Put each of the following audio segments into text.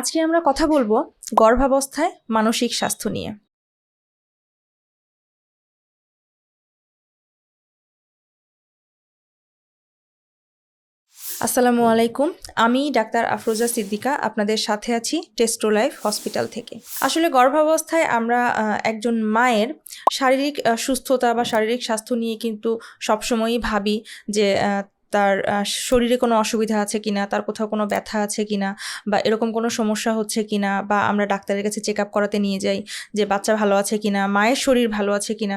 আজকে আমরা কথা বলব গর্ভাবস্থায় মানসিক স্বাস্থ্য নিয়ে। আসসালামু আলাইকুম, আমি ডাক্তার আফরোজা সিদ্দিকা, আপনাদের সাথে আছি টেস্টো লাইফ হসপিটাল থেকে। আসলে গর্ভাবস্থায় আমরা একজন মায়ের শারীরিক সুস্থতা বা শারীরিক স্বাস্থ্য নিয়ে কিন্তু সবসময়ই ভাবি যে তার শরীরে কোনো অসুবিধা আছে কিনা, তার কোথাও কোনো ব্যথা আছে কিনা, বা এরকম কোনো সমস্যা হচ্ছে কিনা, বা আমরা ডাক্তারের কাছে চেক আপ করাতে নিয়ে যাই যে বাচ্চা ভালো আছে কিনা, মায়ের শরীর ভালো আছে কিনা,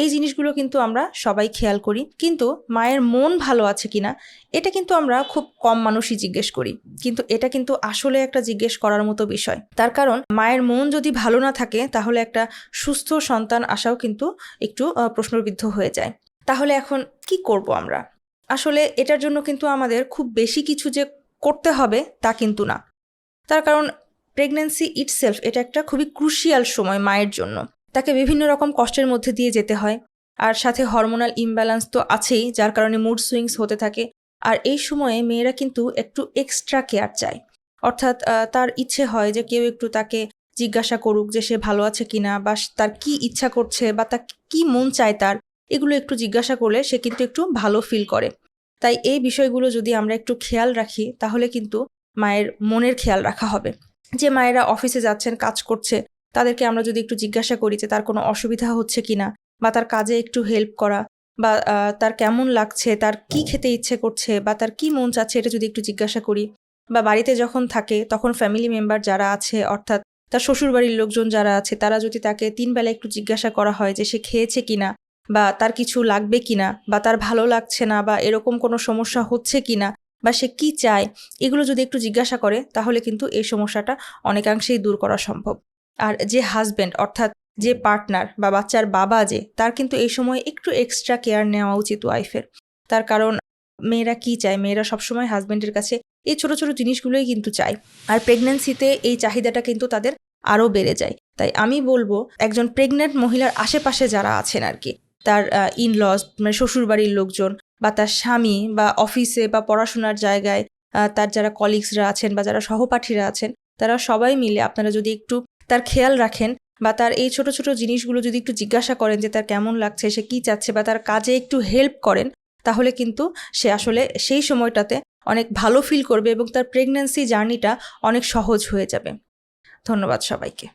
এই জিনিসগুলো কিন্তু আমরা সবাই খেয়াল করি। কিন্তু মায়ের মন ভালো আছে কিনা, এটা কিন্তু আমরা খুব কম মানুষই জিজ্ঞেস করি। কিন্তু এটা কিন্তু আসলে একটা জিজ্ঞেস করার মতো বিষয়। তার কারণ, মায়ের মন যদি ভালো না থাকে, তাহলে একটা সুস্থ সন্তান আসাও কিন্তু একটু প্রশ্নবিদ্ধ হয়ে যায়। তাহলে এখন কি করব আমরা? আসলে এটার জন্য কিন্তু আমাদের খুব বেশি কিছু যে করতে হবে তা কিন্তু না। তার কারণ প্রেগনেন্সি ইটসেলফ এটা একটা খুবই ক্রুশিয়াল সময় মায়ের জন্য। তাকে বিভিন্ন রকম কষ্টের মধ্যে দিয়ে যেতে হয়। আর সাথে হরমোনাল ইমব্যালেন্স তো আছেই, যার কারণে মুড সুইংস হতে থাকে। আর এই সময়ে মেয়েরা কিন্তু একটু এক্সট্রা কেয়ার চায়। অর্থাৎ তার ইচ্ছে হয় যে কেউ একটু তাকে জিজ্ঞাসা করুক যে সে ভালো আছে কিনা বা তার কি ইচ্ছা করছে বা তার কি মন চায় তার। এগুলো একটু জিজ্ঞাসা করলে সে কিন্তু একটু ভালো ফিল করে। তাই এই বিষয়গুলো যদি আমরা একটু খেয়াল রাখি, তাহলে কিন্তু মায়ের মনের খেয়াল রাখা হবে। যে মায়েরা অফিসে যাচ্ছেন, কাজ করছে, তাদেরকে আমরা যদি একটু জিজ্ঞাসা করি যে তার কোনো অসুবিধা হচ্ছে কি না বা তার কাজে একটু হেল্প করা বা তার কেমন লাগছে, তার কি খেতে ইচ্ছে করছে বা তার কি মন চাচ্ছে এটা যদি একটু জিজ্ঞাসা করি বা বাড়িতে যখন থাকে, তখন ফ্যামিলি মেম্বার যারা আছে, অর্থাৎ তার শ্বশুরবাড়ির লোকজন যারা আছে, তারা যদি তাকে তিন বেলা একটু জিজ্ঞাসা করা হয় যে সে খেয়েছে কিনা বা তার কিছু লাগবে কি না বা তার ভালো লাগছে না, বা এরকম কোনো সমস্যা হচ্ছে কিনা, বা সে কী চায়, এগুলো যদি একটু জিজ্ঞাসা করে, তাহলে কিন্তু এই সমস্যাটা অনেকাংশেই দূর করা সম্ভব। আর যে হাজবেন্ড অর্থাৎ যে পার্টনার বা বাচ্চার বাবা যে, তার কিন্তু এই সময় একটু এক্সট্রা কেয়ার নেওয়া উচিত ওয়াইফের তার কারণ, মেয়েরা কি চায়? মেয়েরা সবসময় হাজব্যান্ডের কাছে এই ছোট ছোট জিনিসগুলোই কিন্তু চায়। আর প্রেগনেন্সিতে এই চাহিদাটা কিন্তু তাদের আরও বেড়ে যায়। তাই আমি বলব, একজন প্রেগনেন্ট মহিলার আশেপাশে যারা আছেন আর কি তার ইন লস মানে শ্বশুরবাড়ির লোকজন বা তার স্বামী বা অফিসে বা পড়াশোনার জায়গায় তার যারা কলিগসরা আছেন বা যারা সহপাঠীরা আছেন, তারা সবাই মিলে আপনারা যদি একটু তার খেয়াল রাখেন বা তার এই ছোট ছোট জিনিসগুলো যদি একটু জিজ্ঞাসা করেন যে তার কেমন লাগছে, সে কী চাচ্ছে বা তার কাজে একটু হেল্প করেন, তাহলে কিন্তু সে আসলে সেই সময়টাতে অনেক ভালো ফিল করবে এবং তার প্রেগন্যান্সি জার্নিটা অনেক সহজ হয়ে যাবে। ধন্যবাদ সবাইকে।